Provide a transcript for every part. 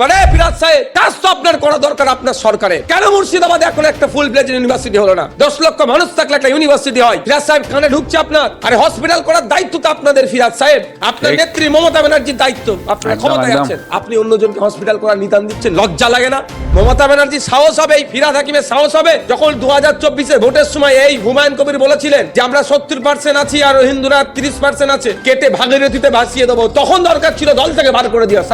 মানে ফিরাজ সাহেব কাজ তো আপনার করা দরকার আপনার সরকারে কেন মুর্শিদাবাদে এখন একটা ফুল প্লেজ ইউনিভার্সিটি হলো না? দশ লক্ষ মানুষ থাকলে একটা ইউনিভার্সিটি হয়। ফিরাজ সাহেব কানে ঢুকছে আপনার। আরে হসপিটাল করার দায়িত্ব তো আপনাদের ফিরাজ সাহেব। আপনার নেত্রী মমতা ব্যানার্জির দায়িত্ব। আপনার ক্ষমতায় আছেন। আপনি অন্যজনকে হসপিটাল করার নিদান দিচ্ছেন লজ্জা লাগে না? মমতা ব্যানার্জি সাহস হবে এই ফিরাদ হাকিমের সাহস হবে। যখন দু হাজার চব্বিশে ভোটের সময় এই হুমায়ুন কবির বলেছিলেন যে আমরা সত্তর পার্সেন্ট আছি আর হিন্দুরা তিরিশ পার্সেন্ট আছে কেটে ভাগীরথীতে ভাসিয়ে দেবো। তখন দরকার ছিল দল থেকে বার করে দেওয়া।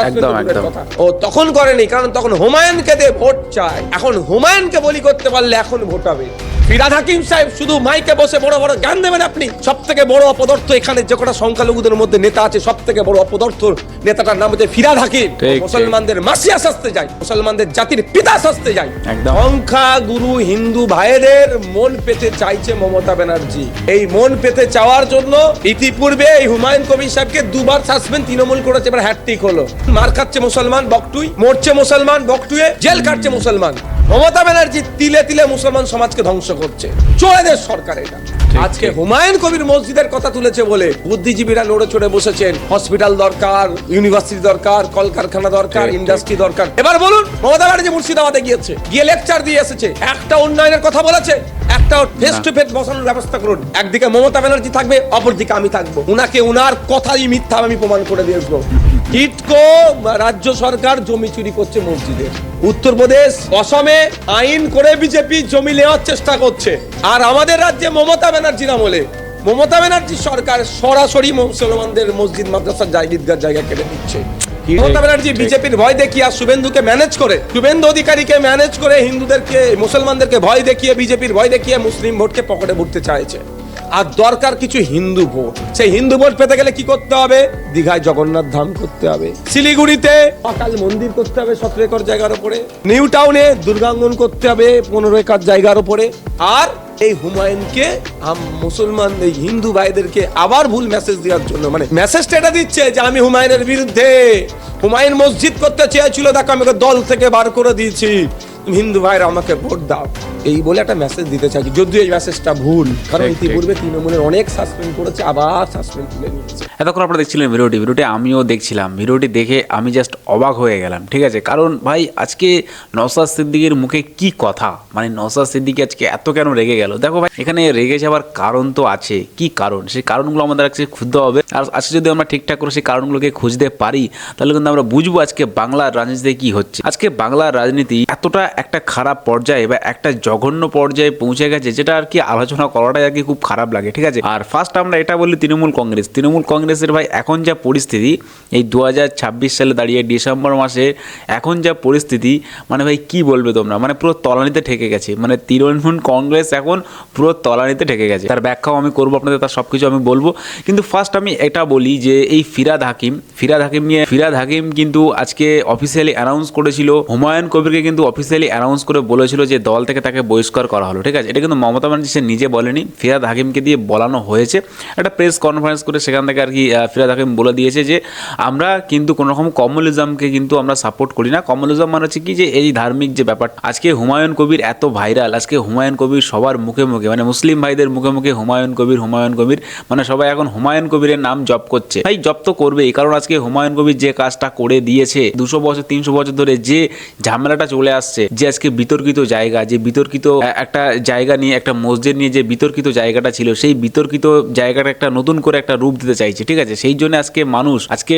কথা। ও তখন করেনি, কারণ তখন হুমায়ুনকে দিয়ে ভোট চায়। এখন হুমায়ুনকে বলি করতে পারলে এখন ভোট হবে ফিরাদ হাকিম সাহেব শুধু মাইকে বসে বড় বড় জ্ঞান দেবেন আপনি? সব থেকে বড় অপদার্থ এখানে যে কটা সংখ্যালঘুদের মধ্যে নেতা আছে সব থেকে বড় অপদার্থ নেতাটার নাম হচ্ছে ফিরাদ হাকিম। মুসলমানদের মাসিয়া যায় মুসলমানদের জাতির পিতা যায়। সংখ্যা গুরু হিন্দু ভাইদের মন পেতে চাইছে মমতা ব্যানার্জি। এই মন পেতে চাওয়ার জন্য ইতিপূর্বে এই হুমায়ুন কবির সাহেবকে দুবার সাসপেন্ড তৃণমূল করেছে এবার হ্যাট্রিক হলো। মার খাচ্ছে মুসলমান বকটুই। মরছে মুসলমান বকটুয়ে জেল কাটছে মুসলমান। মমতা ব্যানার্জি তিলে তিলে মুসলমান সমাজকে ধ্বংস করছে। চোরেদের সরকার এটা। আজকে হুমায়ুন কবির মসজিদের কথা তুলেছে বলে বুদ্ধিজীবীরা নড়ে চড়ে বসেছেন। হসপিটাল দরকার ইউনিভার্সিটি দরকার কলকারখানা দরকার। ইন্ডাস্ট্রি দরকার। এবার বলুন মমতা ব্যানার্জি মুর্শিদাবাদে গিয়েছে। গিয়ে লেকচার দিয়ে এসেছে। একটা উন্নয়নের কথা বলেছে। একটা ফেস টু ফেস বসানোর ব্যবস্থা করুন। একদিকে মমতা ব্যানার্জি থাকবে অপরদিকে আমি থাকব। উনাকে উনার কথাই মিথ্যা আমি প্রমাণ করে দিয়ে ইটকো রাজ্য সরকার জমি চুরি করছে মসজিদে। উত্তরপ্রদেশ অসমে আইন করে বিজেপি জমি নেওয়ার চেষ্টা করছে। আর আমাদের রাজ্যে মমতা ব্যানার্জির আমলে। মমতা ব্যানার্জি সরকার সরাসরি মুসলমানদের মসজিদ মাদ্রাসার জায়গা ঈদগার জায়গা কেটে দিচ্ছে। মমতা ব্যানার্জি বিজেপির ভয় দেখিয়ে আর শুভেন্দুকে ম্যানেজ করে শুভেন্দু অধিকারীকে ম্যানেজ করে হিন্দুদেরকে মুসলমানদেরকে ভয় দেখিয়ে বিজেপির ভয় দেখিয়ে মুসলিম ভোটকে পকেটে ভরতে চাইছে। আর দরকার কিছু হিন্দু ভোট। সেই হিন্দু ভোট পেতে গেলে কি করতে হবে? দীঘায় জগন্নাথ ধাম করতে হবে। শিলিগুড়িতে অকাল মন্দির করতে হবে সতেরো একর জায়গার উপরে নিউ টাউনে দুর্গাঙ্গন করতে হবে পনেরো একর জায়গার উপরে আর এই হুমায়ুনকে, আম- মুসলমান এই হিন্দু ভাইদেরকে আবার ভুল মেসেজ দেওয়ার জন্য। মানে মেসেজটা এটা দিচ্ছে যে আমি হুমায়ুনের বিরুদ্ধে। হুমায়ুন মসজিদ করতে চেয়েছিল, দেখো আমি দল থেকে বার করে দিয়েছি। তুমি হিন্দু ভাইরা আমাকে ভোট দাও। এই বলে একটা মেসেজ দিতে চাই যদিও এই মেসেজটা ভুল কারণ। ইতিপূর্বে তৃণমূলের অনেক সাসপেন্ড করেছে আবার সাসপেন্ড তুলে নিয়েছে। এতক্ষণ আপনারা দেখছিলেন ভিডিওটি ভিডিওটি আমিও দেখছিলাম। ভিডিওটি দেখে আমি জাস্ট অবাক হয়ে গেলাম ঠিক আছে? কারণ ভাই আজকে নওসাদ সিদ্দিকের মুখে কি কথা? মানে নওসাদ সিদ্দিকি আজকে এত কেন রেগে গেল? দেখো ভাই এখানে রেগে যাওয়ার কারণ তো আছে। কি কারণ? সেই কারণগুলো আমাদের আজকে খুঁজতে হবে। আর আজকে যদি আমরা ঠিকঠাক করে সেই কারণগুলোকে খুঁজতে পারি তাহলে কিন্তু আমরা বুঝব আজকে বাংলার রাজনীতিতে কি হচ্ছে। আজকে বাংলার রাজনীতি এতটা একটা খারাপ পর্যায়ে বা একটা জঘন্য পর্যায়ে পৌঁছে গেছে, যেটা আর কি আলোচনা করাটাই আর কি খুব খারাপ লাগে, ঠিক আছে? আর ফার্স্ট আমরা এটা বলি তৃণমূল কংগ্রেস। তৃণমূল কংগ্রেসের ভাই, এখন যা পরিস্থিতি, এই দু হাজার ছাব্বিশ সালে দাঁড়িয়ে ডিসেম্বর মাসে এখন যা পরিস্থিতি মানে ভাই কি বলবে তোমরা? মানে পুরো তলানিতে ঠেকে গেছে। মানে তৃণমূল কংগ্রেস এখন পুরো তলানিতে ঠেকে গেছে। তার ব্যাখ্যাও আমি করব আপনাদের, তার সব কিছু আমি বলব। কিন্তু ফার্স্ট আমি এটা বলি যে এই ফিরাদ হাকিম ফিরাদ হাকিম নিয়ে, ফিরাদ হাকিম কিন্তু আজকে অফিসিয়ালি অ্যানাউন্স করেছিল, হুমায়ুন কবিরকে কিন্তু অফিসিয়ালি অ্যানাউন্স করে বলেছিল যে দল থেকে তাকে বহিষ্কার করা হলো, ঠিক আছে? এটা কিন্তু মমতা ব্যানার্জি সে নিজে বলেনি, ফিরাদ হাকিমকে দিয়ে বলানো হয়েছে। একটা প্রেস কনফারেন্স করে সেখান থেকে আর কি ফিরাদ হাকিম বলে দিয়েছে যে, আমরা কিন্তু কোনো রকম কমিউনিজমকে কিন্তু আমরা সাপোর্ট করি না। কমিউনিজম মানে হচ্ছে কি যে, এই ধার্মিক যে ব্যাপার। আজকে হুমায়ুন কবির এত ভাইরাল আজকে হুমায়ুন কবির সবার মুখে মুখে মানে মুসলিম ভাইদের মুখে মুখে হুমায়ুন কবির হুমায়ুন কবির মানে সবাই এখন হুমায়ুন কবিরের নাম জপ করছে। ভাই, জপ তো করবেই, কারণ আজকে হুমায়ুন কবির যে কাজটা করে দিয়েছে, দুশো বছর, তিনশো বছর ধরে যে ঝামেলাটা চলে আসছে যে আজকে বিতর্কিত জায়গা, যে বিতর্কিত একটা জায়গা নিয়ে, একটা মসজিদ নিয়ে যে বিতর্কিত জায়গাটা ছিল, সেই বিতর্কিত জায়গাটা একটা নতুন করে একটা রূপ দিতে চাইছে, ঠিক আছে? সেই জন্য আজকে মানুষ, আজকে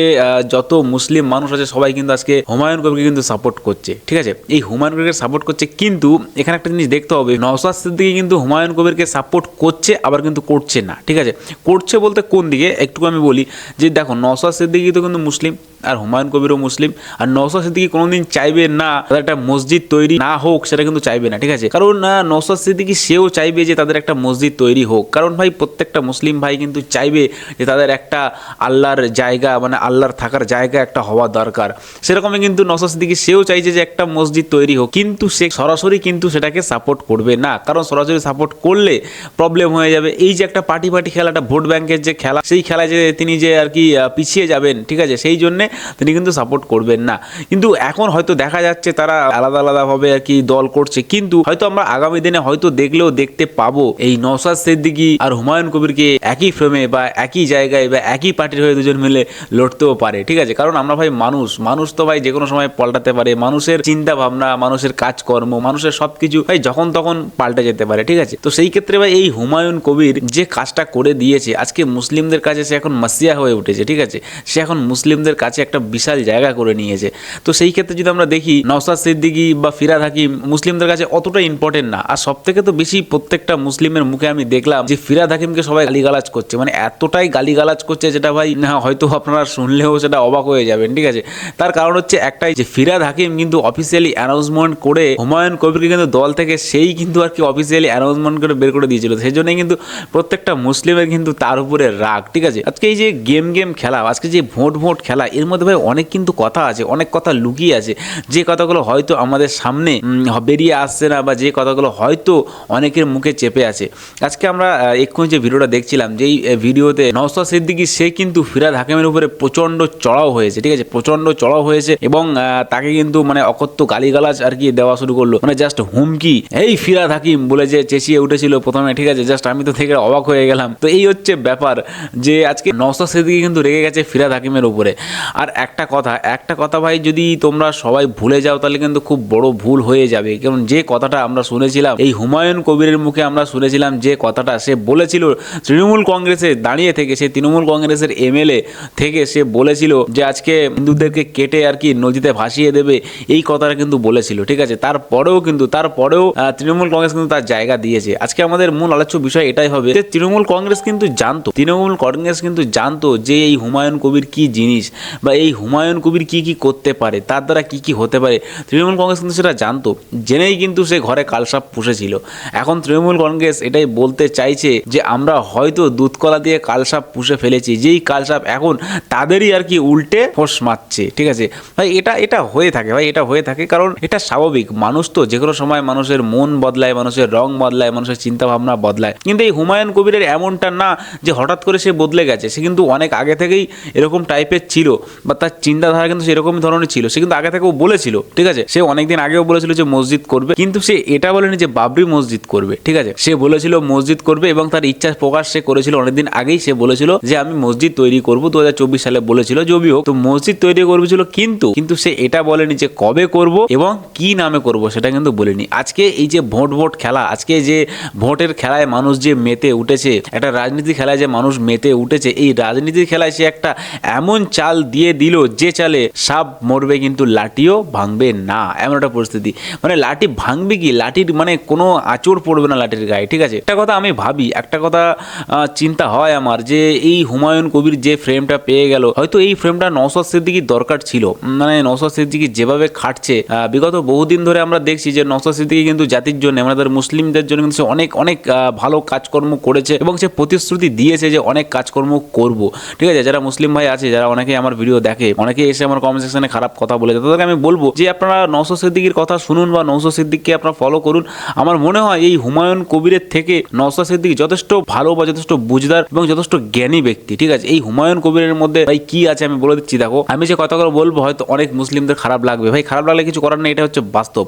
যত মুসলিম মানুষ আছে, সবাই কিন্তু আজকে হুমায়ুন কবিরকে কিন্তু সাপোর্ট করছে, ঠিক আছে? এই হুমায়ুন কবিরকে সাপোর্ট করছে কিন্তু, এখানে একটা জিনিস দেখতে হবে নওসাদ সিদ্দিকি কিন্তু হুমায়ুন কবিরকে সাপোর্ট করছে, আবার কিন্তু করছে না, ঠিক আছে? করছে বলতে কোন দিকে? একটু আমি বলি যে, দেখো নওসাদ সিদ্দিকি তো কিন্তু মুসলিম, আর হুমায়ুন কবিরও মুসলিম, আর নওসাদ সিদ্দিকি কোনোদিন চাইবে না একটা মসজিদ তৈরি না হোক সেটা কিন্তু চাইবে না ঠিক আছে? কারণ আহ, নওসাদ সিদ্দিকি সেও চাইবে যে তাদের একটা মসজিদ তৈরি হোক। কারণ ভাই প্রত্যেকটা মুসলিম ভাই কিন্তু চাইবে যে তাদের একটা আল্লাহর জায়গা মানে আল্লাহর থাকার জায়গা একটা হওয়া দরকার। সেরকমই কিন্তু নওসাদ সিদ্দিকি সেও চাইছে যে একটা মসজিদ তৈরি হোক কিন্তু সে সরাসরি কিন্তু সেটাকে সাপোর্ট করবে না। কারণ সরাসরি সাপোর্ট করলে প্রবলেম হয়ে যাবে। এই যে একটা পার্টি পার্টি খেলা একটা ভোট ব্যাংকের যে খেলা সেই খেলায় যে তিনি যে আর কি পিছিয়ে যাবেন ঠিক আছে? সেই জন্যে তিনি কিন্তু সাপোর্ট করবেন না। কিন্তু এখন হয়তো দেখা যাচ্ছে তারা আলাদা আলাদাভাবে ভাবে আর কি, দল করছে। কিন্তু হয়তো আমরা আগামী দিনে হয়তো দেখলেও দেখতে পাবো এই নওশাদ সিদ্দিকি আর হুমায়ুন কবিরকে একই ফ্রেমে বা একই জায়গায় বা একই পার্টির হয়ে দুজন মিলে লড়তেও পারে। ঠিক আছে? কারণ আমরা ভাই মানুষ। মানুষ তো ভাই যে কোনো সময় পাল্টাতে পারে। মানুষের চিন্তা ভাবনা মানুষের কাজকর্ম, মানুষের সবকিছু ভাই যখন তখন পাল্টে যেতে পারে। ঠিক আছে? তো সেই ক্ষেত্রে ভাই এই হুমায়ুন কবির যে কাজটা করে দিয়েছে, আজকে মুসলিমদের কাছে সে এখন মাসিয়া হয়ে উঠেছে। ঠিক আছে? সে এখন মুসলিমদের কাছে একটা বিশাল জায়গা করে নিয়েছে। তো সেই ক্ষেত্রে যদি আমরা দেখি নওসাদ সিদ্দিকী বা ফিরাদ হাকিম মুসলিমদের কাছে অতটা ইম্পর্টেন্ট না। আর সব থেকে তো বেশি প্রত্যেকটা মুসলিমের মুখে আমি দেখলাম যে ফিরাদ হাকিমকে সবাই গালিগালাজ করছে। মানে এতটাই গালিগালাজ করছে যেটা ভাই, না, হয়তো আপনারা শুনলেও সেটা অবাক হয়ে যাবেন, ঠিক আছে? তার কারণ হচ্ছে একটাই যে ফিরাদ হাকিম কিন্তু অফিসিয়ালি অ্যানাউন্সমেন্ট করে হুমায়ুন কবিরকে কিন্তু দল থেকে সেই কিন্তু আর কি অফিসিয়ালি অ্যানাউন্সমেন্ট করে বের করে দিয়েছিল। সেই জন্যই কিন্তু প্রত্যেকটা মুসলিমের কিন্তু তার উপরে রাগ, ঠিক আছে? আজকে এই যে গেম গেম খেলা, আজকে যে ভোট ভোট খেলা, এর মধ্যে ভাই অনেক কিন্তু কথা আছে, অনেক কথা লুকিয়ে আছে। যে কথাগুলো হয়তো আমাদের সামনে বেরিয়ে আসছে না বা যে কথাগুলো হয়তো অনেকের মুখে চেপে আছে। আজকে আমরা এক্ষুনি যে ভিডিওটা দেখছিলাম, যেই ভিডিওতে নওসাদ সিদ্দিকি, সে কিন্তু ফিরাদ হাকিমের উপরে প্রচণ্ড চড়াও হয়েছে, ঠিক আছে? প্রচণ্ড চড়াও হয়েছে এবং তাকে কিন্তু মানে অকথ্য গালিগালাজ আর কি দেওয়া শুরু করল। মানে জাস্ট হুমকি, এই ফিরাদ হাকিম, বলে যে চেঁচিয়ে উঠেছিল প্রথমে, ঠিক আছে? জাস্ট আমি তো থেকে অবাক হয়ে গেলাম। তো এই হচ্ছে ব্যাপার যে আজকে নওসাদ সিদ্দিকী কিন্তু রেগে গেছে ফিরাদ হাকিমের উপরে। আর একটা কথা একটা কথা ভাই, যদি তোমরা সবাই ভুলে যাও, তাহলে কিন্তু খুব বড় ভুল হয়ে যাবে। কারণ যে কথাটা আমরা শুনেছিলাম, এই হুমায়ুন কবিরের মুখে আমরা শুনেছিলাম যে কথাটা সে বলেছিল, তৃণমূল কংগ্রেসে দাঁড়িয়ে থেকে, সে তৃণমূল কংগ্রেসের এমএলএ থেকে সে বলেছিল যে আজকে হিন্দুদেরকে কেটে আর কি নদীতে ভাসিয়ে দেবে, এই কথাটা কিন্তু বলেছিল, ঠিক আছে? তারপরেও কিন্তু, তারপরেও তৃণমূল কংগ্রেস কিন্তু তার জায়গা দিয়েছে। আজকে আমাদের মূল আলোচ্য বিষয় এটাই হবে যে তৃণমূল কংগ্রেস কিন্তু জানতো, তৃণমূল কংগ্রেস কিন্তু জানতো যে এই হুমায়ুন কবির কি জিনিস বা এই হুমায়ুন কবির কি কি করতে পারে, তার দ্বারা কি কি হতে পারে। তৃণমূল কংগ্রেস কিন্তু সেটা জানতো, জেনেই কিন্তু সে ঘরে কালসাপ পুষেছিল। এখন তৃণমূল কংগ্রেস এটাই বলতে চাইছে যে, আমরা হয়তো দুধকলা দিয়ে কালসাপ পুষে ফেলেছি, যেই কালসাপ এখন তাদেরই আর কি উল্টে ফোঁস মারছে, ঠিক আছে? ভাই, এটা এটা হয়ে থাকে, ভাই, এটা হয়ে থাকে কারণ এটা স্বাভাবিক, মানুষ তো যে কোনো সময় মানুষের মন বদলায়, মানুষের রং বদলায়, মানুষের চিন্তা ভাবনা বদলায়। কিন্তু এই হুমায়ুন কবিরের এমনটা না যে, হঠাৎ করে সে বদলে গেছে, সে কিন্তু অনেক আগে থেকেই এরকম টাইপের ছিল, বা তার চিন্তাধারা কিন্তু সেরকম ধরনের ছিল, সে কিন্তু আগে থেকেও বলেছিল, ঠিক আছে? সে অনেকদিন আগেও বলেছিল যে মসজিদ করবে, কিন্তু সে এটা বলেনি যে বাবরি মসজিদ করবে, ঠিক আছে? সে বলেছিল মসজিদ করবে এবং তার ইচ্ছা প্রকাশ সে করেছিল অনেকদিন আগেই। সে বলেছিল যে, আমি মসজিদ তৈরি করব। দু সালে বলেছিল জবি হোক। তো মসজিদ তৈরি করবেছিল কিন্তু কিন্তু সে এটা বলেনি যে কবে করব এবং কি নামে করব সেটা কিন্তু বলেনি। আজকে এই যে ভোট ভোট খেলা, আজকে যে ভোটের খেলায় মানুষ যে মেতে উঠেছে, একটা রাজনীতি খেলায় যে মানুষ মেতে উঠেছে, এই রাজনীতির খেলায় সে একটা এমন চাল দিয়ে দিল যে চালে সাপ মরবে কিন্তু লাঠিও ভাঙবে না, এমন একটা পরিস্থিতি মানে লাঠি ভাঙবে কি? লাঠির মানে কোনো আঁচড় পড়বে না লাঠির গায়ে, ঠিক আছে? একটা কথা আমি ভাবি, একটা কথা চিন্তা হয় আমার যে এই হুমায়ুন কবির যে ফ্রেমটা পেয়ে গেল, হয়তো এই ফ্রেমটা নওসাদ সিদ্দিকির দরকার ছিল। মানে নওসাদ সিদ্দিকি যেভাবে খাটছে বিগত বহুদিন ধরে আমরা দেখছি যে নওসাদ সিদ্দিকি কিন্তু জাতির জন্য আমাদের মুসলিমদের জন্য কিন্তু সে অনেক অনেক ভালো কাজকর্ম করেছে এবং সে প্রতিশ্রুতি দিয়েছে যে অনেক কাজকর্ম করব। ঠিক আছে? যারা মুসলিম ভাই আছে, যারা অনেকে আমার ভিডিও দেখে অনেকে এসে আমার কমেন্ট সেকশনে খারাপ কথা বলেছে, তাদেরকে আমি বলব যে আপনারা নওসাদ সিদ্দিকির কথা শুনুন বা নওসাদ সিদ্দিককে আপনারা ফলো করুন। আমার মনে হয় এই হুমায়ুন কবিরের থেকে নওসাদ সিদ্দিক যথেষ্ট ভালো বা যথেষ্ট বুঝদার এবং যথেষ্ট জ্ঞানী ব্যক্তি, ঠিক আছে? এই হুমায়ুন কবিরের মধ্যে ভাই কি আছে আমি বলে দিচ্ছি, দেখো, আমি যে কথাগুলো বলব হয়তো অনেক মুসলিমদের খারাপ লাগবে। ভাই, খারাপ লাগলে কিছু করার নেই, এটা হচ্ছে বাস্তব।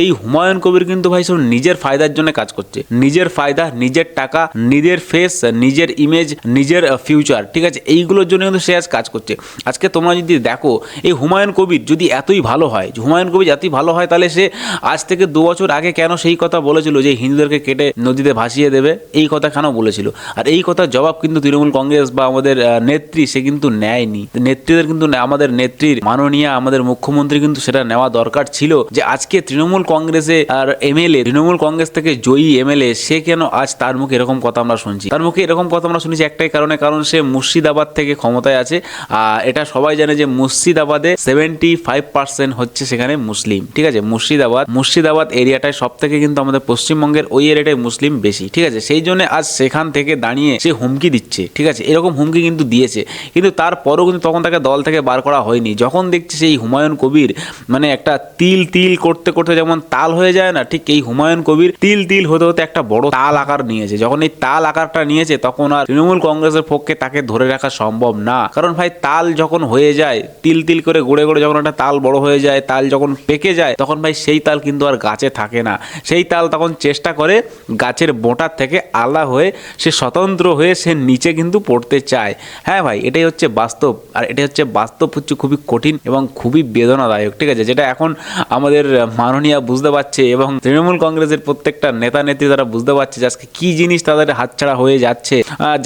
এই হুমায়ুন কবির কিন্তু ভাই সব নিজের ফায়দার জন্য কাজ করছে। নিজের ফায়দা, নিজের টাকা, নিজের ফেস নিজের ইমেজ নিজের ফিউচার ঠিক আছে? এইগুলোর জন্য কিন্তু সে আজ কাজ করছে। আজকে তোমরা যদি দেখো, এই হুমায়ুন কবির যদি এতই ভালো হয়, হুমায়ুন কবির এতই ভালো হয় তাহলে সে আজ থেকে দু বছর আগে কেন সেই কথা বলেছিল যে হিন্দুদেরকে কেটে নদীতে ভাসিয়ে দেবে? এই কথা কেন বলেছিল? আর এই কথার জবাব কিন্তু তৃণমূল কংগ্রেস বা আমাদের নেত্রী সে কিন্তু নেয়নি। নেত্রীদের কিন্তু আমাদের নেত্রীর মাননীয়, আমাদের মুখ্যমন্ত্রী কিন্তু সেটা নেওয়া দরকার ছিল যে আজকে তৃণমূল কংগ্রেসে আর এমএলএ, তৃণমূল কংগ্রেস থেকে জয়ী এমএলএ, সে কেন আজ তার মুখে এরকম কথা আমরা শুনছি? তার মুখে এরকম কথা আমরা শুনেছি একটাই কারণে, কারণ সে মুর্শিদাবাদ থেকে ক্ষমতায় আছে। আর এটা সবাই জানে যে মুর্শিদাবাদে সেভেন্টি ফাইভ পার্সেন্ট হচ্ছে সেখানে মুসলিম। ঠিক আছে? মুর্শিদাবাদ মুর্শিদাবাদ এরিয়াটায় সব থেকে কিন্তু আমাদের পশ্চিমবঙ্গের ওই এরিয়াটায় মুসলিম বেশি, ঠিক আছে? সেই জন্য আজ সেখান থেকে দাঁড়িয়ে সে হুমকি দিচ্ছে, ঠিক আছে? এরকম হুমকি কিন্তু দিয়েছে। কিন্তু তারপরও কিন্তু তখন তাকে দল থেকে বার করা হয়নি। যখন দেখছি সেই হুমায়ুন কবির মানে একটা তিল তিল করতে করতে যেমন তাল হয়ে যায় না, ঠিক এই হুমায়ুন কবির তিল তিল হতে হতে একটা বড় তাল আকার নিয়েছে। যখন এই তাল আকারটা নিয়েছে, তখন আর তৃণমূল কংগ্রেসের পক্ষে তাকে ধরে রাখা সম্ভব না। কারণ ভাই, তাল যখন হয়ে যায়, তিল তিল করে গড়ে গড়ে যখন একটা তাল বড় হয়ে যায়, তাল যখন পেকে যায়, তখন তখন ভাই সেই তাল কিন্তু আর গাছে থাকে না। সেই তাল তখন চেষ্টা করে গাছের বোঁটার থেকে আলাদা হয়ে সে স্বতন্ত্র হয়ে সে নিচে কিন্তু পড়তে চায়। হ্যাঁ ভাই, এটাই হচ্ছে বাস্তব। আর এটাই হচ্ছে বাস্তব হচ্ছে খুবই কঠিন এবং খুবই বেদনাদায়ক, ঠিক আছে? যেটা এখন আমাদের মাননীয়া বুঝতে পারছে এবং তৃণমূল কংগ্রেসের প্রত্যেকটা নেতা, নেত্রী তারা বুঝতে পারছে যে আজকে কী জিনিস তাদের হাতছাড়া হয়ে যাচ্ছে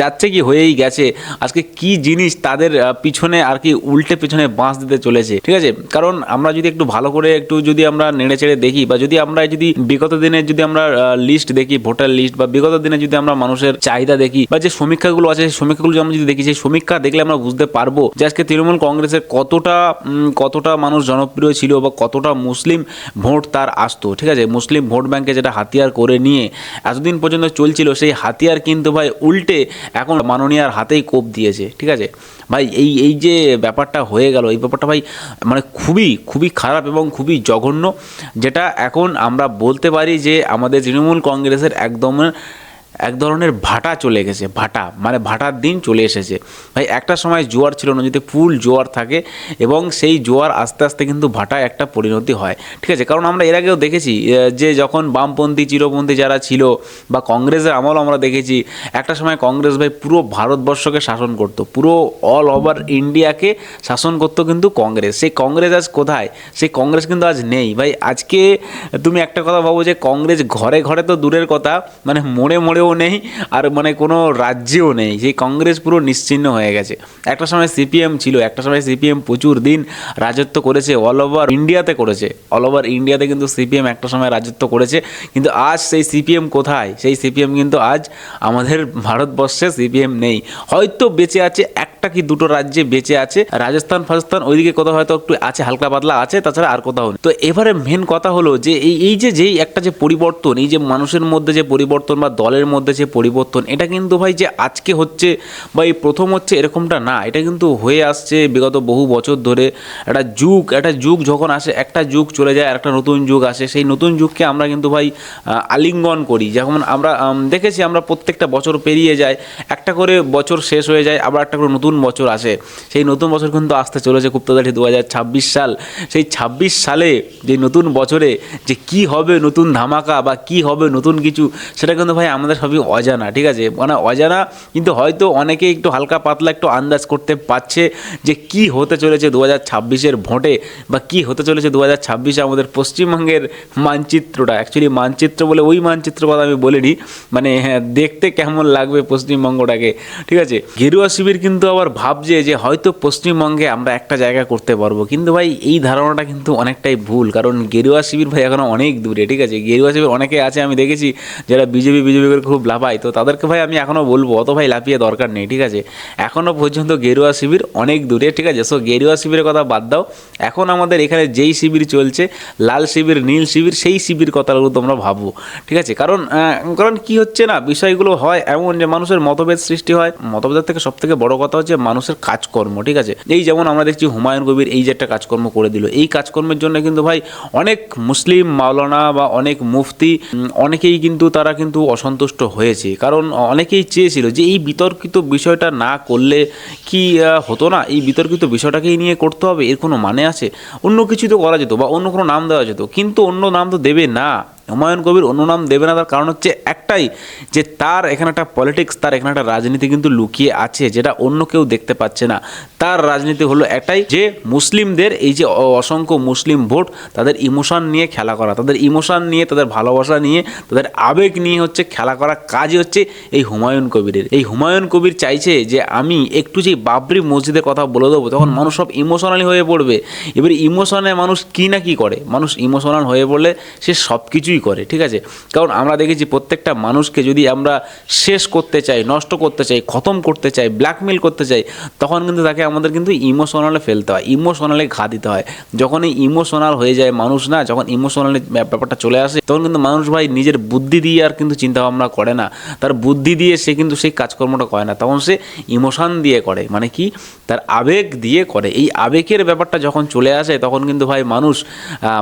যাচ্ছে কি হয়েই গেছে, আজকে কি জিনিস তাদের পিছনে আর কি উল্টে পিছনে বাঁশ দিতে চলেছে, ঠিক আছে? কারণ আমরা যদি একটু ভালো করে একটু যদি আমরা নেড়ে চেড়ে দেখি বা যদি আমরা যদি বিগত দিনের যদি আমরা লিস্ট দেখি ভোটার লিস্ট বা বিগত দিনে যদি আমরা মানুষের চাহিদা দেখি, বা যে সমীক্ষাগুলো আছে, সেই সমীক্ষাগুলো আমরা যদি দেখি, সেই সমীক্ষা দেখলে আমরা বুঝতে পারব যে আজকে তৃণমূল কংগ্রেসের কতটা কতটা মানুষ জনপ্রিয় ছিল বা কতটা মুসলিম ভোট তার আসতো, ঠিক আছে? মুসলিম ভোট ব্যাংকে যেটা হাতিয়ার করে নিয়ে এতদিন পর্যন্ত চলছিল, সেই হাতিয়ার কিন্তু ভাই উল্টে এখন মাননীয়ার হাতেই কোপ দিয়েছে, ঠিক আছে? ভাই, এই এই যে ব্যাপারটা হয়ে গেল, এই ব্যাপারটা ভাই মানে খুবই খুবই খারাপ এবং খুবই জঘন্য, যেটা এখন আমরা বলতে পারি যে আমাদের তৃণমূল কংগ্রেসের একদম এক ধরনের ভাটা চলে গেছে, ভাটা মানে ভাটার দিন চলে এসেছে। ভাই, একটা সময় জোয়ার ছিল নদীতে ফুল জোয়ার থাকে এবং সেই জোয়ার আস্তে আস্তে কিন্তু ভাটায় একটা পরিণতি হয়। ঠিক আছে, কারণ আমরা এর আগেও দেখেছি যে যখন বামপন্থী, চিরপন্থী যারা ছিল বা কংগ্রেসের আমল আমরা দেখেছি, একটা সময় কংগ্রেস ভাই পুরো ভারতবর্ষকে শাসন করতো, পুরো অল ওভার ইন্ডিয়াকে শাসন করতো কিন্তু কংগ্রেস। সেই কংগ্রেস আজ কোথায়? সেই কংগ্রেস কিন্তু আজ নেই। ভাই, আজকে তুমি একটা কথা ভাবো যে কংগ্রেস ঘরে ঘরে তো দূরের কথা মানে মোড়ে মোড়েও নেই আর মানে কোনো রাজ্যেও নেই। সেই কংগ্রেস পুরো নিশ্চিহ্ন হয়ে গেছে। একটা সময় সিপিএম ছিল, একটা সময় সিপিএম প্রচুর দিন রাজত্ব করেছে অল ওভার ইন্ডিয়াতে করেছে। অল ওভার ইন্ডিয়াতে কিন্তু সিপিএম একটা সময় রাজত্ব করেছে। কিন্তু আজ সেই সিপিএম কোথায়? সেই সিপিএম কিন্তু আজ আমাদের ভারতবর্ষে সিপিএম নেই। হয়তো বেঁচে আছে একটা কি দুটো রাজ্যে বেঁচে আছে? রাজস্থান, ফাজস্থান, ওইদিকে কোথাও হয়তো একটু আছে, হালকা পাতলা আছে, তাছাড়া আর কোথাও তো এবারে মেন কথা হলো যে এই এই যে যেই একটা যে পরিবর্তন, এই যে মানুষের মধ্যে যে পরিবর্তন বা দলের মধ্যে যে পরিবর্তন, এটা কিন্তু ভাই যে আজকে হচ্ছে বা এই প্রথম হচ্ছে এরকমটা না, এটা কিন্তু হয়ে আসছে বিগত বহু বছর ধরে। একটা যুগ একটা যুগ যখন আসে, একটা যুগ চলে যায় আর একটা নতুন যুগ আসে। সেই নতুন যুগকে আমরা কিন্তু ভাই আলিঙ্গন করি। যেমন আমরা দেখেছি আমরা প্রত্যেকটা বছর পেরিয়ে যায়, একটা করে বছর শেষ হয়ে যায়, আবার একটা করে নতুন বছর আসে। সেই নতুন বছর কিন্তু আসতে চলেছে তাড়াতাড়ি দু হাজার ছাব্বিশ সাল। সেই ছাব্বিশ সালে যে নতুন বছরে যে কি হবে নতুন ধামাকা বা কি হবে নতুন কিছু, সেটা কিন্তু ভাই আমাদের সবই অজানা, ঠিক আছে? মানে অজানা, কিন্তু হয়তো অনেকে একটু হালকা পাতলা একটু আন্দাজ করতে পারছে যে কি হতে চলেছে দু হাজার ছাব্বিশের ভোটে বা কি হতে চলেছে দু হাজার ছাব্বিশে আমাদের পশ্চিমবঙ্গের মানচিত্রটা। অ্যাকচুয়ালি মানচিত্র বলে ওই মানচিত্র কথা আমি বলিনি। মানে হ্যাঁ দেখতে কেমন লাগবে পশ্চিমবঙ্গটাকে, ঠিক আছে? গেরুয়া শিবির কিন্তু আবার ভাবছে যে হয়তো পশ্চিমবঙ্গে আমরা একটা জায়গা করতে পারব। কিন্তু ভাই, এই ধারণাটা কিন্তু অনেকটাই ভুল। কারণ গেরুয়া শিবির ভাই এখনও অনেক দূরে, ঠিক আছে? গেরুয়া শিবির অনেকে আছে, আমি দেখেছি, যারা বিজেপি বিজেপি করে খুব লাফায়। তো তাদেরকে ভাই আমি এখনও বলব, অত ভাই লাফিয়ে দরকার নেই, ঠিক আছে? এখনও পর্যন্ত গেরুয়া শিবির অনেক দূরে, ঠিক আছে? সো গেরুয়া শিবিরের কথা বাদ দাও। এখন আমাদের এখানে যেই শিবির চলছে, লাল শিবির, নীল শিবির, সেই শিবির কথাগুলো তোমরা ভাবো, ঠিক আছে? কারণ কারণ কি হচ্ছে না? বিষয়গুলো হয় এমন যে মানুষের মতভেদ সৃষ্টি হয়। মতভেদের থেকে সব থেকে বড় কথা হচ্ছে মানুষের কাজকর্ম, ঠিক আছে? এই যেমন আমরা দেখছি হুমায়ুন কবির এই যে একটা কাজকর্ম করে দিল, এই কাজকর্মের জন্য কিন্তু ভাই অনেক মুসলিম মাওলানা বা অনেক মুফতি অনেকেই কিন্তু তারা কিন্তু অসন্তুষ্ট হয়েছে। কারণ অনেকেই চেয়েছিল যে এই বিতর্কিত বিষয়টা না করলে কি হতো না? এই বিতর্কিত বিষয়টাকেই নিয়ে করতে হবে, এর কোনো মানে আছে? অন্য কিছু তো করা যেত বা অন্য কোনো নাম দেওয়া যেত, কিন্তু অন্য নাম তো দেবে না। হুমায়ুন কবির অন্য নাম দেবে না, তার কারণ হচ্ছে একটাই যে তার এখানে একটা পলিটিক্স তার এখানে একটা রাজনীতি কিন্তু লুকিয়ে আছে, যেটা অন্য কেউ দেখতে পাচ্ছে না। তার রাজনীতি হলো একটাই যে মুসলিমদের এই যে অসংখ্য মুসলিম ভোট, তাদের ইমোশন নিয়ে খেলা করা, তাদের ইমোশন নিয়ে, তাদের ভালোবাসা নিয়ে, তাদের আবেগ নিয়ে হচ্ছে খেলা করা কাজই হচ্ছে এই হুমায়ুন কবিরের। এই হুমায়ুন কবির চাইছে যে আমি একটু যে বাবরি মসজিদের কথা বলে দেবো, তখন মানুষ সব ইমোশনালি হয়ে পড়বে। এবার ইমোশনে মানুষ কী না কী করে? মানুষ ইমোশনাল হয়ে পড়লে সে সব কিছুই করে, ঠিক আছে? কারণ আমরা দেখেছি প্রত্যেকটা মানুষকে যদি আমরা শেষ করতে চাই, নষ্ট করতে চাই, খতম করতে চাই ব্ল্যাকমেল করতে চাই, তখন কিন্তু তাকে আমাদের কিন্তু ইমোশনালে ফেলতে হয় ইমোশনালে ঘা দিতে হয়। যখন এই ইমোশনাল হয়ে যায় মানুষ না, যখন ইমোশনালি ব্যাপারটা চলে আসে, তখন কিন্তু মানুষ ভাই নিজের বুদ্ধি দিয়ে আর কিন্তু চিন্তা ভাবনা করে না। তার বুদ্ধি দিয়ে সে কিন্তু সেই কাজকর্মটা করে না, তখন সে ইমোশন দিয়ে করে। মানে কি? তার আবেগ দিয়ে করে। এই আবেগের ব্যাপারটা যখন চলে আসে, তখন কিন্তু ভাই মানুষ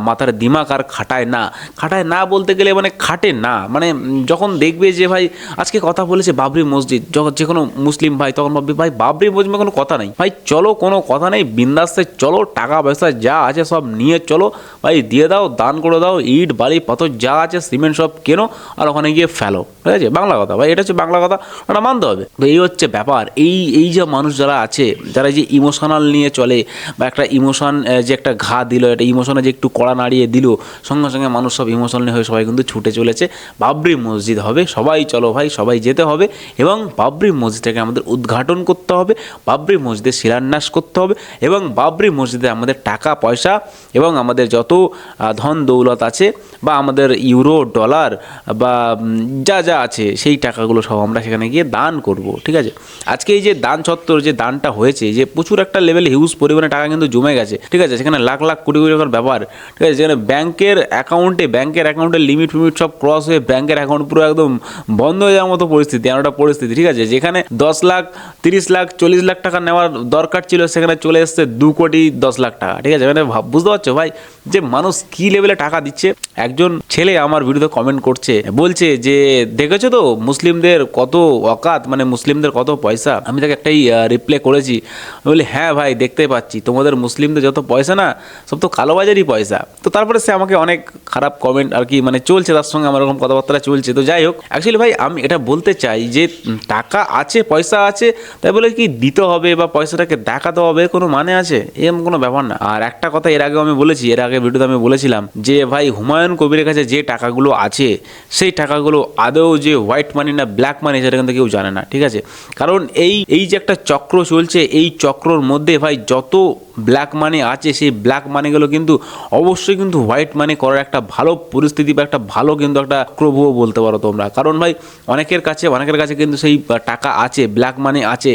মাথার দিমাগ আর খাটায় না। খাটায় না বলতে গেলে মানে খাটে না। মানে যখন দেখবে যে ভাই আজকে কথা বলেছে বাবরি মসজিদ, যখন যে কোনো মুসলিম ভাই তখন ভাববে, ভাই, বাবরি মসজিদে কোনো কথা নেই। ভাই, চলো, কোনো কথা নেই, বিন্দাসে চলো, টাকা পয়সা যা আছে সব নিয়ে চলো। ভাই, দিয়ে দাও, দান করে দাও, ইট, বালি, পাথর যা আছে, সিমেন্ট সব কেনো আর ওখানে গিয়ে ফেলো। ঠিক আছে? বাংলা কথা। ভাই, এটা হচ্ছে বাংলা কথা। ওটা মানতে হবে। তো এই হচ্ছে ব্যাপার। এই এই যে মানুষ যারা আছে, যারা যে ইমোশনাল নিয়ে চলে বা একটা ইমোশন যে একটা ঘা দিল, একটা ইমোশনে যে একটু কড়া নাড়িয়ে দিল, সঙ্গে সঙ্গে মানুষ সব ইমোশনাল হয়ে সবাই কিন্তু ছুটে চলেছে। বাবরি মসজিদ হবে, সবাই চলো ভাই, সবাই যেতে হবে এবং বাবরি মসজিদটাকে আমাদের উদ্ঘাটন করতে হবে, বাবরি মসজিদের শিলান্যাস করতে হবে এবং বাবরি মসজিদে আমাদের টাকা, পয়সা এবং আমাদের যত ধন দৌলত আছে বা আমাদের ইউরো, ডলার বা যা যা আছে সেই টাকাগুলো সব আমরা সেখানে গিয়ে দান করব, ঠিক আছে? আজকে এই যে দান ছত্তর যে দানটা হয়েছে যে প্রচুর একটা লেভেলে হিউজ পরিমাণে টাকা কিন্তু জমে গেছে, ঠিক আছে? সেখানে লাখ লাখ কোটি কোটি টাকার ব্যাপার, ঠিক আছে? যেখানে ব্যাংকের অ্যাকাউন্টে ব্যাংকের অ্যাকাউন্টের লিমিট ফিমিট সব ক্রস হয়ে ব্যাংকের অ্যাকাউন্ট পুরো একদম বন্ধ হয়ে যাওয়ার মতো পরিস্থিতি, এমন একটা পরিস্থিতি, ঠিক আছে? যেখানে দশ লাখ, তিরিশ লাখ, চল্লিশ লাখ টাকা নেওয়ার দরকার ছিল, সেখানে চলে এসছে দু কোটি দশ লাখ টাকা, ঠিক আছে? মানে বুঝতে পারছ ভাই? যে মানুষ কি লেভেলে টাকা দিচ্ছে? একজন ছেলে আমার বিরুদ্ধে কমেন্ট করছে, বলছে যে, দেখেছ তো, মুসলিমদের কত অকাত মানে মুসলিমদের কত পয়সা? আমি তাকে একটাই রিপ্লাই করেছি। বলি হ্যাঁ ভাই, দেখতে পাচ্ছি। তোমাদের মুসলিমদের যত পয়সা না, সব তো কালোবাজারই পয়সা। তো তারপরে সে আমাকে অনেক খারাপ কমেন্ট আর কি মানে চলছে, তার সঙ্গে আমার এরকম কথাবার্তা চলছে। তো যাই হোক অ্যাকচুয়ালি ভাই, আমি এটা বলতে চাই যে টাকা আছে, পয়সা আছে, তাই বলে কি দিতে হবে বা পয়সাটাকে দেখাতে হবে, কোনো মানে আছে? এরকম কোনো ব্যাপার না। আর একটা কথা এর আগেও আমি বলেছি, এর আগে ভিডিওতে আমি বলেছিলাম যে, ভাই, হুমায়ুন কবিরের কাছে যে টাকাগুলো আছে, সেই টাকাগুলো আদৌ যে হোয়াইট মানি না ব্ল্যাক মানি সেটা কিন্তু কেউ জানে না। ঠিক আছে? কারণ এই এই যে একটা চক্র চলছে, এই চক্রর মধ্যে, ভাই, যত ব্ল্যাক মানি আছে, সেই ব্ল্যাক মানিগুলো কিন্তু অবশ্যই কিন্তু হোয়াইট মানি করার একটা ভালো পরিস্থিতি বা একটা ভালো কিন্তু একটা প্রভুও বলতে পারো তোমরা। কারণ ভাই, অনেকের কাছে অনেকের কাছে কিন্তু সেই টাকা আছে ব্ল্যাক মানি আছে।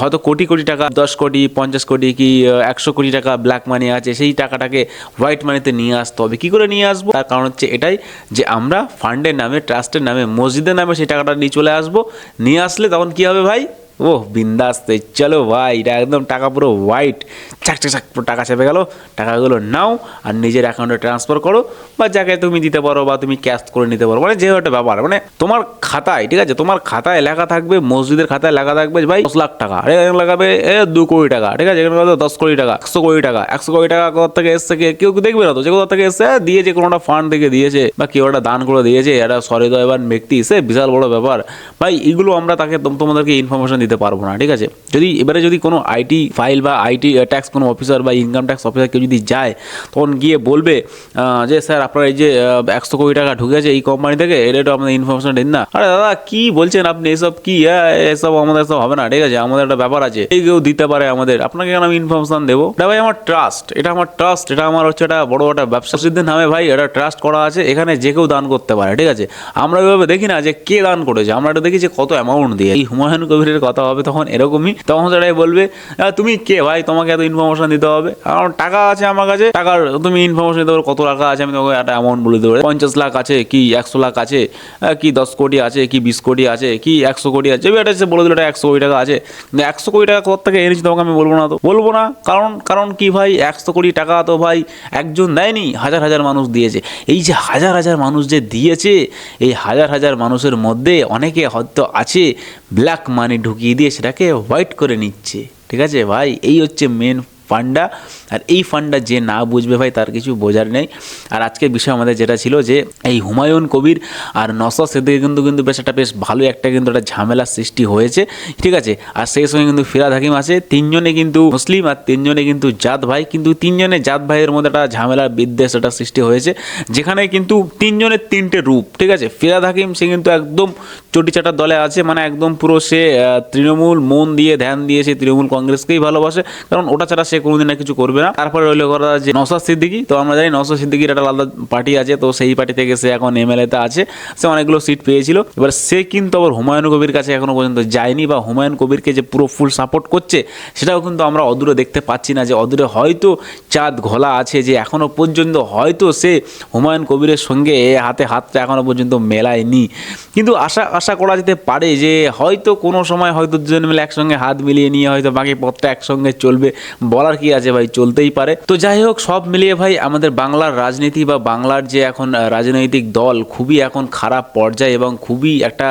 হয়তো কোটি কোটি টাকা, দশ কোটি, পঞ্চাশ কোটি কি একশো কোটি টাকা ব্ল্যাক মানি আছে, সেই টাকাটাকে হোয়াইট মানিতে নিয়ে আসতে হবে। কী করে নিয়ে আসব? তার কারণ হচ্ছে এটাই যে আমরা ফান্ডের নামে ট্রাস্টের নামে, মসজিদের নামে সেই টাকাটা নিয়ে চলে আসব। নিয়ে আসলে তখন কী হবে ভাই? ও বিন্দাস্তে চলো ভাই, এটা একদম টাকা পুরো হোয়াইট চাক চাক চাক টাকা চেপে গেল। টাকাগুলো নাও আর নিজের অ্যাকাউন্টে ট্রান্সফার করো বা যাকে তুমি দিতে পারো বা তুমি ক্যাশ করে নিতে পারো। মানে যে একটা ব্যাপার মানে তোমার খাতায়, ঠিক আছে? তোমার খাতায় লেখা থাকবে, মসজিদের খাতায় লেখা থাকবে ভাই দশ লাখ টাকা। আর এখানে লাগাবে, এ, দু কোটি টাকা, ঠিক আছে? এখানে দশ কোটি টাকা, একশো কোটি টাকা। একশো কোটি টাকা কোথা থেকে এসছে কেউ দেখবে না তো? যে কোথা থেকে এসছে দিয়েছে, কোনো একটা ফান্ড থেকে দিয়েছে বা কেউ একটা দান করে দিয়েছে। একটা সহৃদয়বান ব্যক্তি, সে বিশাল বড় ব্যাপার। ভাই, এগুলো আমরা তাকে তোম- তোমাদেরকে ইনফরমেশন দিতে পারব না ঠিক আছে? যদি এবারে যদি কোনো আইটি ফাইল বা আইটি ট্যাক্স কোনো অফিসার বা ইনকাম ট্যাক্স অফিসার কেউ যদি যায় তখন গিয়ে বলবে যে স্যার আপনার এই যে একশো কোটি টাকা ঢুকেছে এই কোম্পানি থেকে এটা একটু আমাদের ইনফরমেশন দিন না। আরে দাদা কি বলছেন আপনি? এসব কি? হ্যাঁ, এসব আমাদের সব হবে না ঠিক আছে? আমাদের একটা ব্যাপার আছে। এই কেউ দিতে পারে আমাদের। আপনাকে কেন আমি ইনফরমেশন দেবো? এটা ভাই আমার ট্রাস্ট এটা আমার ট্রাস্ট এটা আমার হচ্ছে একটা বড় একটা ব্যবসা। সিদ্ধির নামে ভাই এটা ট্রাস্ট করা আছে এখানে যে কেউ দান করতে পারে ঠিক আছে? আমরা ওইভাবে দেখি না যে কে দান করেছে। আমরা এটা দেখি যে কত অ্যামাউন্ট দিয়ে। এই হুমায়ুন কবিরের কথা হবে তখন এরকমই। তখন সেটাই বলবে "আহ, তুমি কে ভাই? তোমাকে এত ইনফরমেশন দিতে হবে? আমার টাকা আছে আমার কাছে টাকার তুমি ইনফরমেশন দিতে পারো কত টাকা আছে আমি তোমাকে একটা অ্যামাউন্ট বলে দেবো। পঞ্চাশ লাখ আছে কি একশো লাখ আছে কি দশ কোটি আছে কি বিশ কোটি আছে কি একশো কোটি আছে এটা বলে দিল এটা একশো কোটি টাকা আছে। একশো কোটি টাকা কোথা থেকে এনেছি তোমাকে আমি বলব না তো। বলব না কারণ কারণ কি ভাই? একশো কোটি টাকা তো ভাই একজন দেয়নি হাজার হাজার মানুষ দিয়েছে। এই যে হাজার হাজার মানুষ যে দিয়েছে এই হাজার হাজার মানুষের মধ্যে অনেকে হয়তো আছে ব্ল্যাক মানি ঢুকিয়ে দিয়ে সেটাকে হোয়াইট করে নিচ্ছে। ঠিক আছে? ভাই এই হচ্ছে মেন ফান্ডা, আর এই ফান্ডা যে না বুঝবে ভাই, তার কিছু বোঝার নেই। আর আজকের বিষয় আমাদের যেটা ছিল যে, এই হুমায়ুন কবির আর নসর সেদিকে কিন্তু কিন্তু বেশ একটা, বেশ ভালো একটা কিন্তু একটা ঝামেলার সৃষ্টি হয়েছে। ঠিক আছে? আর সেই সঙ্গে কিন্তু ফিরাদ হাকিম আছে। তিনজনে কিন্তু মুসলিম আর তিনজনে কিন্তু জাত ভাই। কিন্তু তিনজনে জাত ভাইয়ের মধ্যে একটা ঝামেলার বিদ্বেষ একটা সৃষ্টি হয়েছে। যেখানে কিন্তু তিনজনের তিনটে রূপ। ঠিক আছে? ফিরাদ হাকিম, সে কিন্তু একদম চটিচাটার দলে আছে। মানে একদম পুরো সে তৃণমূল মন দিয়ে ধ্যান দিয়ে সে তৃণমূল কংগ্রেসকেই ভালোবাসে। কারণ ওটা ছাড়া সে কোনোদিন আর কিছু করবে না। তারপরে রইল কথা যে নসাদ সিদ্দিকি। তো আমরা জানি নসাদ সিদ্দিকির একটা আলাদা পার্টি আছে, তো সেই পার্টি থেকে সে এখন এমএলএতে আছে। সে অনেকগুলো সিট পেয়েছিল। এবার সে কিন্তু আবার হুমায়ুন কবির কাছে এখনও পর্যন্ত যায়নি বা হুমায়ুন কবিরকে যে পুরো ফুল সাপোর্ট করছে, সেটাও কিন্তু আমরা অদূরে দেখতে পাচ্ছি না যে অদূরে হয়তো চাঁদ ঘোলা আছে যে এখনও পর্যন্ত হয়তো সে হুমায়ুন কবিরের সঙ্গে হাতে হাতটা এখনও পর্যন্ত মেলায়নি। কিন্তু আশা আশা করা যেতে পারে যে হয়তো কোনো সময় হয়তো দুজন মিলে একসঙ্গে হাত মিলিয়ে নিয়ে হয়তো বাকি পথটা একসঙ্গে চলবে বলা বলার কি আছে ভাই? চলতেই পারে। তো যাই হোক, সব মিলিয়ে ভাই আমাদের বাংলার রাজনীতি বা বাংলার যে এখন রাজনৈতিক দল খুবই এখন খারাপ পর্যায়ে এবং খুবই একটা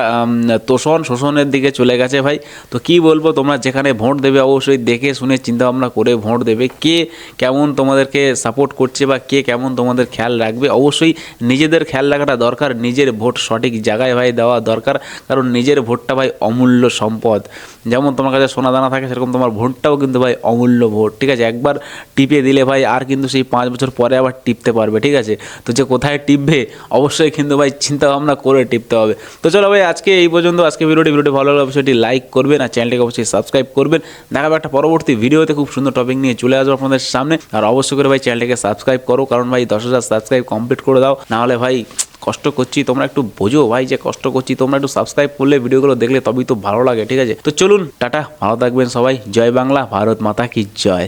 তোষণ শোষণের দিকে চলে গেছে ভাই। তো কি বলব, তোমরা যেখানে ভোট দেবে অবশ্যই দেখে শুনে চিন্তা ভাবনা করে ভোট দেবে। কে কেমন তোমাদেরকে সাপোর্ট করছে বা কে কেমন তোমাদের খেয়াল রাখবে, অবশ্যই নিজেদের খেয়াল রাখাটা দরকার। নিজের ভোট সঠিক জায়গায় ভাই দেওয়া দরকার, কারণ নিজের ভোটটা ভাই অমূল্য সম্পদ। যেমন তোমার কাছে সোনা দানা থাকে, সেরকম তোমার ভোটটাও কিন্তু ভাই অমূল্য ভোট। ঠিক আছে, একবার টিপে দিলে ভাই আর কিন্তু সেই পাঁচ বছর পরে আবার টিপতে পারবে, ঠিক আছে? তো যে কোথায় টিপবে, অবশ্যই কিন্তু ভাই চিন্তা ভাবনা করে টিপতে হবে। তো চলো ভাই, আজকে এই পর্যন্ত, আজকে ভিডিওটি ভিডিওটি ভালো লাগলে অবশ্যই লাইক করবেন আর চ্যানেলটিকে অবশ্যই সাবস্ক্রাইব করবেন। দেখাবে একটা পরবর্তী ভিডিওতে, খুব সুন্দর টপিক নিয়ে চলে আসব আপনাদের সামনে। আর অবশ্যই করে ভাই চ্যানেলটিকে সাবস্ক্রাইব করো, কারণ ভাই দশ হাজার সাবস্ক্রাইব কমপ্লিট করে দাও। নাহলে ভাই কষ্ট করছি, তোমরা একটু বোঝো ভাই যে কষ্ট করছি, তোমরা একটু সাবস্ক্রাইব করলে, ভিডিওগুলো দেখলে তবেই তো ভালো লাগে, ঠিক আছে? তো চলুন, টাটা, ভালো থাকবেন সবাই। জয় বাংলা, ভারত মাতা কি জয়।